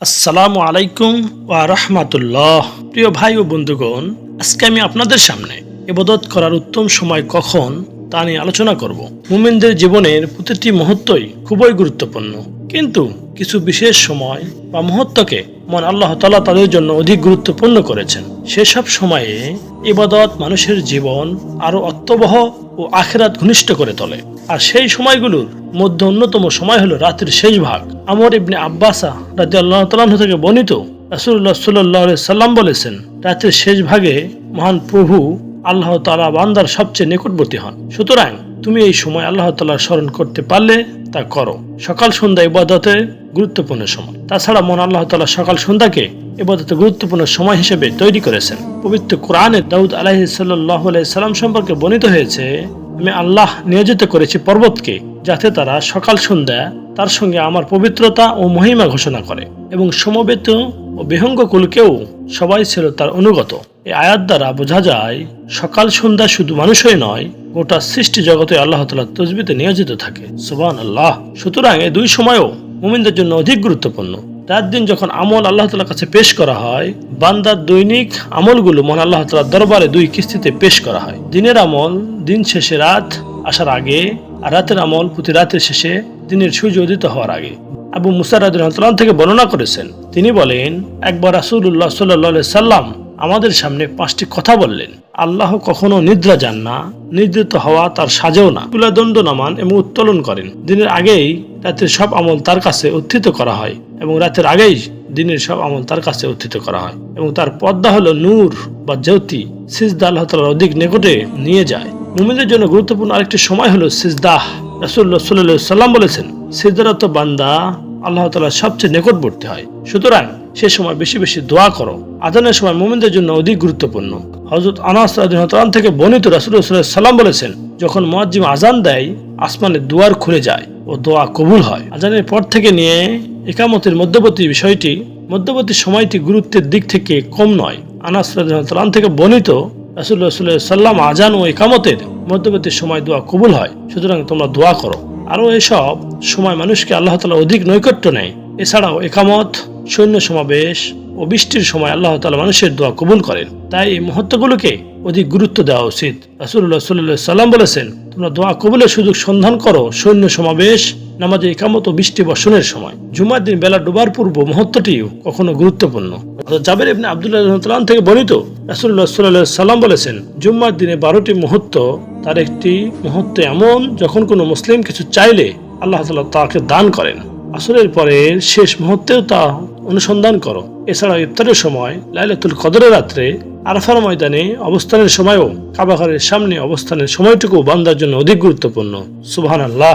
আসসালামু আলাইকুম ওয়া রাহমাতুল্লাহ। প্রিয় ভাই ও বন্ধুগণ, আজকে আমি আপনাদের সামনে ইবাদত করার উত্তম সময় কখন তা নিয়ে আলোচনা করব। মুমিনদের জীবনের প্রতিটি মুহূর্তই খুবই গুরুত্বপূর্ণ। কিন্তু কিছু বিশেষ সময় বা মুহূর্তকে মন আল্লাহ তালা তাদের জন্য অধিক গুরুত্বপূর্ণ করেছেন। সেসব সময়ে ইবাদত মানুষের জীবন আরও অত্যবহ ও আখেরাত ঘনিষ্ঠ করে তোলে। আর সেই সময়গুলোর মধ্যে অন্যতম সময় হলো রাতের শেষ ভাগ। আমর ইবনে আব্বাসা রাজি আল্লাহ থেকে বর্ণিত রাসুল্লাহ সাল্লাহ সাল্লাম বলেছেন রাতের শেষ ভাগে মহান প্রভু আল্লাহ তালা বান্দার সবচেয়ে নিকটবর্তী হন। সুতরাং তুমি এই সময় আল্লাহ তালা স্মরণ করতে পারলে তা করো। সকাল সন্ধ্যা ইবাদতের গুরুত্বপূর্ণ সময়। তাছাড়া মন আল্লাহ তালা সকাল সন্ধ্যাকে ইবাদতে গুরুত্বপূর্ণ সময় হিসেবে তৈরি করেছেন। পবিত্র কোরআনে দাউদ আলাহি সাল্লাহ সাল্লাম সম্পর্কে বর্ণিত হয়েছে আমি আল্লাহ নিয়োজিত করেছি পর্বতকে, যাতে তারা সকাল সন্ধ্যা তার সঙ্গে আমার পবিত্রতা ও মহিমা ঘোষণা করে এবং সমবেত ও বিহঙ্গ কুলকেও সবাই ছিল তার অনুগত। এই আয়াত দ্বারা বোঝা যায়, সকাল সন্ধ্যা শুধু মানুষই নয়, গোটা সৃষ্টি জগতে আল্লাহ তালা তসবিতে নিয়োজিত থাকে। সুবান আল্লাহ সুতরাং এই দুই সময়ও মুমিনদের জন্য অধিক গুরুত্বপূর্ণ। রাত দিন যখন আমল আল্লাহ তালার কাছে পেশ করা হয়, বান্দার দৈনিক আমলগুলো মন আল্লাহ তালার দরবারে দুই কিস্তিতে পেশ করা হয়। দিনের আমল দিন শেষে রাত আসার আগে আর রাতের আমল প্রতি রাতের শেষে দিনের সূর্য উদিত হওয়ার আগে। আবু মুসারাদ থেকে বর্ণনা করেছেন, তিনি বলেন, একবার রাসুল্লাহ সাল্লাহ সাল্লাম আমাদের সামনে পাঁচটি কথা বললেন। আল্লাহ কখনো নিদ্রা যান না, নিদ্রিত হওয়া তার সাজেও না। তুলাদণ্ড নামান এবং উত্তোলন করেন। দিনের আগেই রাতের সব আমল তার কাছে উত্থিত করা হয় এবং রাতের আগেই দিনের সব আমল তার কাছে উত্থিত করা হয় এবং তার পদ্মা হলো নূর বা জ্যোতি। সিজদা আল্লাহ তালার অধিক নিকটে নিয়ে যায়। মুমিনদের জন্য গুরুত্বপূর্ণ আরেকটি সময় হলো সিজদাহ। রাসুল্লাহ সাল্লাহ সাল্লাম বলেছেন সিজদারত বান্দা আল্লাহ তালার সবচেয়ে নিকটবর্তী হয়। সুতরাং সে সময় বেশি বেশি দোয়া করো। আদানের সময় মোমিনদের জন্য অধিক গুরুত্বপূর্ণ। হজরত আনাস রাদিয়াল্লাহু থেকে বর্ণিত রাসুল্লাহ সাল্লাম বলেছেন, যখন মুয়াজ্জিম আজান দেয়, আসমানে দুয়ার খুলে যায় ও দোয়া কবুল হয়। আজানের পর থেকে নিয়ে একামতের মধ্যবর্তী বিষয়টি, মধ্যবর্তী সময়টি গুরুত্বের দিক থেকে কম নয়। আনাস রাদিয়াল্লাহু থেকে বর্ণিত রাসুল্লাহ সাল্লাম আজান ও একামতের মধ্যবর্তী সময় দোয়া কবুল হয়। সুতরাং তোমরা দোয়া করো। আরও এসব সময় মানুষকে আল্লাহ তালা অধিক নৈকট্য নেয়। এছাড়াও একামত সৈন্য সমাবেশ ও বৃষ্টির সময় আল্লাহ তালা মানুষের দোয়া কবুল করেন। তাই এই মুহূর্তগুলোকে অধিক গুরুত্ব দেওয়া উচিত। রাসুল্লাহ সাল্লাহ সাল্লাম বলেছেন, তোমরা দোয়া কবুলের সুযোগ সন্ধান করো সৈন্য সমাবেশ নামাজে একামত বৃষ্টি বর্ষণের সময়। জুমার দিন বেলা ডুবার পূর্ব মুহূর্তটিও কখনো গুরুত্বপূর্ণ। জাবের ইবনে আবদুল্লাহ থেকে বর্ণিত রাসুল্লাহ সাল্লাহ সাল্লাম বলেছেন, জুম্মার দিনে বারোটি মুহূর্ত তার একটি মুহূর্ত এমন, যখন কোনো মুসলিম কিছু চাইলে আল্লাহ তালা তাকে দান করেন। আসরের পরে শেষ মুহূর্তেও তা অনুসন্ধান করো। এছাড়া ইফতারের সময় লাইলাতুল কদরের রাত্রে আরফার ময়দানে অবস্থানের সময়ও কাবাঘরের সামনে অবস্থানের সময়টুকু বান্দার জন্য অধিক গুরুত্বপূর্ণ। সুবহান আল্লাহ